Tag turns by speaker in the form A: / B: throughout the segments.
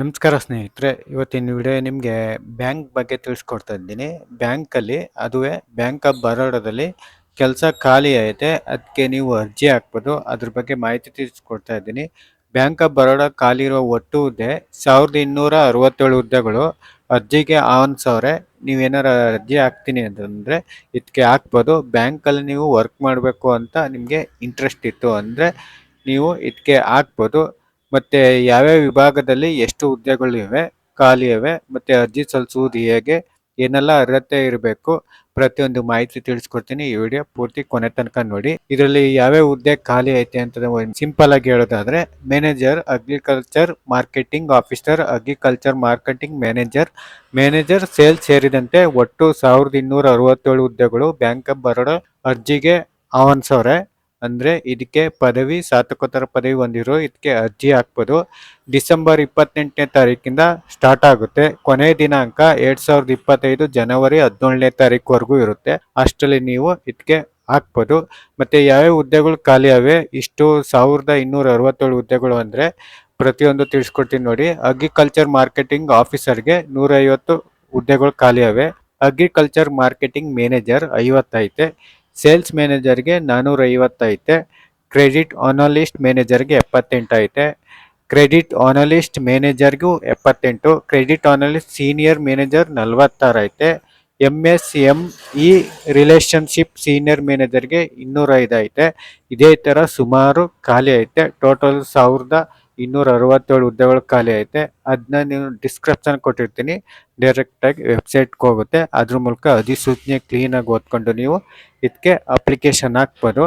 A: ನಮಸ್ಕಾರ ಸ್ನೇಹಿತರೆ, ಇವತ್ತಿನ ವಿಡಿಯೋ ನಿಮಗೆ ಬ್ಯಾಂಕ್ ಬಗ್ಗೆ ತಿಳಿಸ್ಕೊಡ್ತಾ ಇದ್ದೀನಿ. ಬ್ಯಾಂಕಲ್ಲಿ, ಅದುವೇ ಬ್ಯಾಂಕ್ ಆಫ್ ಬರೋಡದಲ್ಲಿ ಕೆಲಸ ಖಾಲಿ ಐತೆ ಅದಕ್ಕೆ ನೀವು ಅರ್ಜಿ ಹಾಕ್ಬೋದು, ಅದ್ರ ಬಗ್ಗೆ ಮಾಹಿತಿ ತಿಳಿಸ್ಕೊಡ್ತಾ ಇದ್ದೀನಿ. ಬ್ಯಾಂಕ್ ಆಫ್ ಬರೋಡ ಖಾಲಿ ಇರೋ ಒಟ್ಟು ಹುದ್ದೆ ಸಾವಿರದ ಇನ್ನೂರ ಅರವತ್ತೇಳು ಹುದ್ದೆಗಳು. ಅರ್ಜಿಗೆ ಆಹ್ವಾನಿಸವ್ರೆ ನೀವೇನಾರ ಅರ್ಜಿ ಹಾಕ್ತೀನಿ ಅಂತಂದರೆ ಇದಕ್ಕೆ ಹಾಕ್ಬೋದು. ಬ್ಯಾಂಕಲ್ಲಿ ನೀವು ವರ್ಕ್ ಮಾಡಬೇಕು ಅಂತ ನಿಮಗೆ ಇಂಟ್ರೆಸ್ಟ್ ಇತ್ತು ಅಂದರೆ ನೀವು ಇದಕ್ಕೆ ಹಾಕ್ಬೋದು. ಮತ್ತೆ ಯಾವ್ಯಾವ ವಿಭಾಗದಲ್ಲಿ ಎಷ್ಟು ಹುದ್ದೆಗಳು ಇವೆ, ಖಾಲಿ ಇವೆ, ಮತ್ತೆ ಅರ್ಜಿ ಸಲ್ಲಿಸುವುದು ಹೇಗೆ, ಏನೆಲ್ಲ ಅರ್ಹತೆ ಇರಬೇಕು, ಪ್ರತಿಯೊಂದು ಮಾಹಿತಿ ತಿಳಿಸ್ಕೊಡ್ತೀನಿ. ಈ ವಿಡಿಯೋ ಪೂರ್ತಿ ಕೊನೆ ತನಕ ನೋಡಿ. ಇದರಲ್ಲಿ ಯಾವ್ಯಾವ ಹುದ್ದೆ ಖಾಲಿ ಐತೆ ಅಂತ ಸಿಂಪಲ್ ಆಗಿ ಹೇಳೋದಾದ್ರೆ, manager, agriculture marketing officer, agriculture marketing manager manager sale ಸೇರಿದಂತೆ ಒಟ್ಟು ಸಾವಿರದ ಇನ್ನೂರ ಅರವತ್ತೇಳು ಹುದ್ದೆಗಳು ಬ್ಯಾಂಕ್ ಆಫ್ ಬರೋಡ ಅರ್ಜಿಗೆ ಆಹ್ವಾನಿಸವ್ರೆ. ಅಂದ್ರೆ ಇದಕ್ಕೆ ಪದವಿ ಸ್ನಾತಕೋತ್ತರ ಪದವಿ ಹೊಂದಿರೋ ಇದಕ್ಕೆ ಅರ್ಜಿ ಹಾಕ್ಬೋದು. ಡಿಸೆಂಬರ್ ಇಪ್ಪತ್ತೆಂಟನೇ ತಾರೀಕಿಂದ ಸ್ಟಾರ್ಟ್ ಆಗುತ್ತೆ. ಕೊನೆ ದಿನಾಂಕ ಎರಡು ಸಾವಿರದ ಇಪ್ಪತ್ತೈದು ಜನವರಿ ಹದಿನೇಳನೇ ತಾರೀಕುವರೆಗೂ ಇರುತ್ತೆ. ಅಷ್ಟರಲ್ಲಿ ನೀವು ಇದಕ್ಕೆ ಹಾಕ್ಬೋದು. ಮತ್ತು ಯಾವ್ಯಾವ ಹುದ್ದೆಗಳು ಖಾಲಿ ಅವೆ? ಇಷ್ಟು ಸಾವಿರದ ಇನ್ನೂರ ಅರವತ್ತೇಳು ಹುದ್ದೆಗಳು ಅಂದರೆ ಪ್ರತಿಯೊಂದು ತಿಳಿಸ್ಕೊಡ್ತೀನಿ ನೋಡಿ. ಅಗ್ರಿಕಲ್ಚರ್ ಮಾರ್ಕೆಟಿಂಗ್ ಆಫೀಸರ್ಗೆ ನೂರೈವತ್ತು ಹುದ್ದೆಗಳು ಖಾಲಿ ಅವೆ. ಅಗ್ರಿಕಲ್ಚರ್ ಮಾರ್ಕೆಟಿಂಗ್ ಮ್ಯಾನೇಜರ್ ಐವತ್ತೈತೆ. ಸೇಲ್ಸ್ ಮ್ಯಾನೇಜರ್ಗೆ ನಾನ್ನೂರ ಐವತ್ತೈತೆ ಕ್ರೆಡಿಟ್ ಆನಲಿಸ್ಟ್ ಮ್ಯಾನೇಜರ್ಗೆ ಎಪ್ಪತ್ತೆಂಟು ಐತೆ. ಕ್ರೆಡಿಟ್ ಆನಲಿಸ್ಟ್ ಮ್ಯಾನೇಜರ್ಗೂ ಎಪ್ಪತ್ತೆಂಟು. ಕ್ರೆಡಿಟ್ ಆನಲಿಸ್ಟ್ ಸೀನಿಯರ್ ಮ್ಯಾನೇಜರ್ ನಲವತ್ತಾರು ಐತೆ. M S M E relationship senior ಮ್ಯಾನೇಜರ್ಗೆ ಇನ್ನೂರ ಐದು ಐತೆ. ಇದೇ ಥರ ಸುಮಾರು ಖಾಲಿ ಐತೆ. ಟೋಟಲ್ ಸಾವಿರದ ಇನ್ನೂರ ಅರವತ್ತೇಳು ಹುದ್ದೆಗಳು ಖಾಲಿ ಐತೆ. ಅದನ್ನ ನೀವು ಡಿಸ್ಕ್ರಿಪ್ಷನ್ ಕೊಟ್ಟಿರ್ತೀನಿ. ಡೈರೆಕ್ಟಾಗಿ ವೆಬ್ಸೈಟ್ಗೆ ಹೋಗುತ್ತೆ. ಅದ್ರ ಮೂಲಕ ಅಧಿಸೂಚನೆ ಕ್ಲೀನಾಗಿ ಓದ್ಕೊಂಡು ನೀವು ಇದಕ್ಕೆ ಅಪ್ಲಿಕೇಶನ್ ಹಾಕ್ಬೋದು.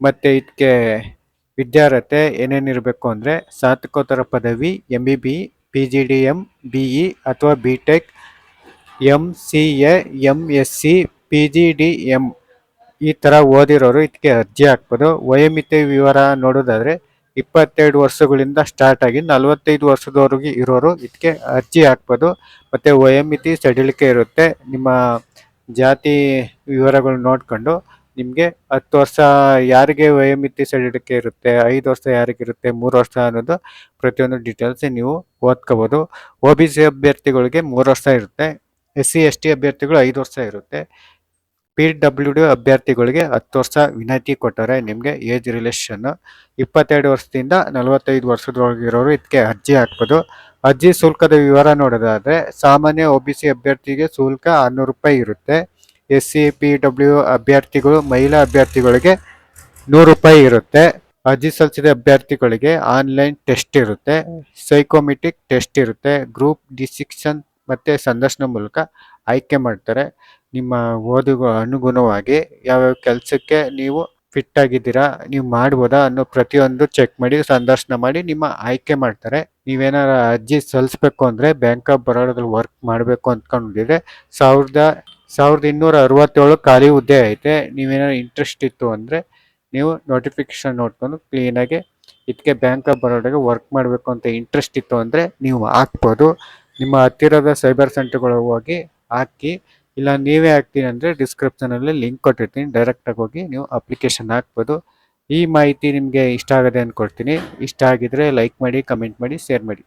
A: ಮತ್ತು ಇದಕ್ಕೆ ವಿದ್ಯಾರ್ಹತೆ ಏನೇನಿರಬೇಕು ಅಂದರೆ ಸ್ನಾತಕೋತ್ತರ ಪದವಿ M B B P G D M B E ಅಥವಾ B tech M C A M S C P G D M ಈ ಥರ ಓದಿರೋರು ಇದಕ್ಕೆ ಅರ್ಜಿ ಹಾಕ್ಬೋದು. ವಯೋಮಿತಿ ವಿವರ ನೋಡೋದಾದರೆ ಇಪ್ಪತ್ತೆರಡು ವರ್ಷಗಳಿಂದ ಸ್ಟಾರ್ಟ್ ಆಗಿ ನಲವತ್ತೈದು ವರ್ಷದವರೆಗೆ ಇರೋರು ಇದಕ್ಕೆ ಅರ್ಜಿ ಹಾಕ್ಬೋದು. ಮತ್ತು ವಯೋಮಿತಿ ಸಡಿಲಿಕೆ ಇರುತ್ತೆ. ನಿಮ್ಮ ಜಾತಿ ವಿವರಗಳು ನೋಡಿಕೊಂಡು ನಿಮಗೆ ಹತ್ತು ವರ್ಷ ಯಾರಿಗೆ ವಯೋಮಿತಿ ಸಡಿಲಿಕೆ ಇರುತ್ತೆ, ಐದು ವರ್ಷ ಯಾರಿಗಿರುತ್ತೆ ಮೂರು ವರ್ಷ ಅನ್ನೋದು ಪ್ರತಿಯೊಂದು ಡೀಟೇಲ್ಸ್ ನೀವು ಓದ್ಕೋಬೋದು. ಒ ಬಿ ಸಿ ಅಭ್ಯರ್ಥಿಗಳಿಗೆ ಮೂರು ವರ್ಷ ಇರುತ್ತೆ. ಎಸ್ ಸಿ ಎಸ್ ಟಿ ಅಭ್ಯರ್ಥಿಗಳು ಐದು ವರ್ಷ ಇರುತ್ತೆ. ಪಿ ಡಬ್ಲ್ಯೂ ಡಿ ಅಭ್ಯರ್ಥಿಗಳಿಗೆ ಹತ್ತು ವರ್ಷ ವಿನಾಯಿತಿ ಕೊಟ್ಟರೆ ನಿಮಗೆ ಏಜ್ ರಿಲೇಷನ್ ಇಪ್ಪತ್ತೆರಡು ವರ್ಷದಿಂದ ನಲವತ್ತೈದು ವರ್ಷದೊಳಗಿರೋರು ಇದಕ್ಕೆ ಅರ್ಜಿ ಹಾಕ್ಬೋದು. ಅರ್ಜಿ ಶುಲ್ಕದ ವಿವರ ನೋಡೋದಾದರೆ ಸಾಮಾನ್ಯ ಒ ಬಿ ಸಿ ಅಭ್ಯರ್ಥಿಗೆ ಶುಲ್ಕ ಆರುನೂರು ರೂಪಾಯಿ ಇರುತ್ತೆ. ಎಸ್ ಸಿ ಪಿ ಡಬ್ಲ್ಯೂ ಅಭ್ಯರ್ಥಿಗಳು, ಮಹಿಳಾ ಅಭ್ಯರ್ಥಿಗಳಿಗೆ ನೂರು ರೂಪಾಯಿ ಇರುತ್ತೆ. ಅರ್ಜಿ ಸಲ್ಲಿಸಿದ ಅಭ್ಯರ್ಥಿಗಳಿಗೆ ಆನ್ಲೈನ್ ಟೆಸ್ಟ್ ಇರುತ್ತೆ. ಸೈಕೋಮೆಟ್ರಿಕ್ ಟೆಸ್ಟ್ ಇರುತ್ತೆ. ಗ್ರೂಪ್ ಡಿಸಿಕ್ಷನ್ ಮತ್ತೆ ಸಂದರ್ಶನ ಮೂಲಕ ಆಯ್ಕೆ ಮಾಡ್ತಾರೆ. ನಿಮ್ಮ ಓದು ಅನುಗುಣವಾಗಿ ಯಾವ್ಯಾವ ಕೆಲಸಕ್ಕೆ ನೀವು ಫಿಟ್ ಆಗಿದ್ದೀರಾ, ನೀವು ಮಾಡ್ಬೋದಾ ಅನ್ನೋ ಪ್ರತಿಯೊಂದು ಚೆಕ್ ಮಾಡಿ, ಸಂದರ್ಶನ ಮಾಡಿ, ನಿಮ್ಮ ಆಯ್ಕೆ ಮಾಡ್ತಾರೆ. ನೀವೇನಾರ ಅರ್ಜಿ ಸಲ್ಲಿಸ್ಬೇಕು ಅಂದರೆ ಬ್ಯಾಂಕ್ ಆಫ್ ಬರೋಡದಲ್ಲಿ ವರ್ಕ್ ಮಾಡಬೇಕು ಅಂದ್ಕೊಂಡಿದ್ರೆ ಸಾವಿರದ ಸಾವಿರದ ಇನ್ನೂರ ಅರವತ್ತೇಳು ಖಾಲಿ ಹುದ್ದೆ ಐತೆ. ನೀವೇನಾದ್ರು ಇಂಟ್ರೆಸ್ಟ್ ಇತ್ತು ಅಂದರೆ ನೀವು ನೋಟಿಫಿಕೇಶನ್ ನೋಡ್ಕೊಂಡು ಕ್ಲೀನಾಗಿ ಇದಕ್ಕೆ ಬ್ಯಾಂಕ್ ಆಫ್ ಬರೋಡಾಗೆ ವರ್ಕ್ ಮಾಡಬೇಕು ಅಂತ ಇಂಟ್ರೆಸ್ಟ್ ಇತ್ತು ಅಂದರೆ ನೀವು ಹಾಕ್ಬೋದು. ನಿಮ್ಮ ಹತ್ತಿರದ ಸೈಬರ್ ಸೆಂಟರ್ಗಳು ಹೋಗಿ ಹಾಕಿ, ಇಲ್ಲ ನೀವೇ ಹಾಕ್ತೀನಿ ಅಂದರೆ ಡಿಸ್ಕ್ರಿಪ್ಷನಲ್ಲಿ ಲಿಂಕ್ ಕೊಟ್ಟಿರ್ತೀನಿ. ಡೈರೆಕ್ಟಾಗಿ ಹೋಗಿ ನೀವು ಅಪ್ಲಿಕೇಶನ್ ಹಾಕ್ಬೋದು. ಈ ಮಾಹಿತಿ ನಿಮಗೆ ಇಷ್ಟ ಆಗದೆ ಅಂದ್ಕೊಡ್ತೀನಿ ಇಷ್ಟ ಆಗಿದ್ರೆ ಲೈಕ್ ಮಾಡಿ ಕಮೆಂಟ್ ಮಾಡಿ ಶೇರ್ ಮಾಡಿ.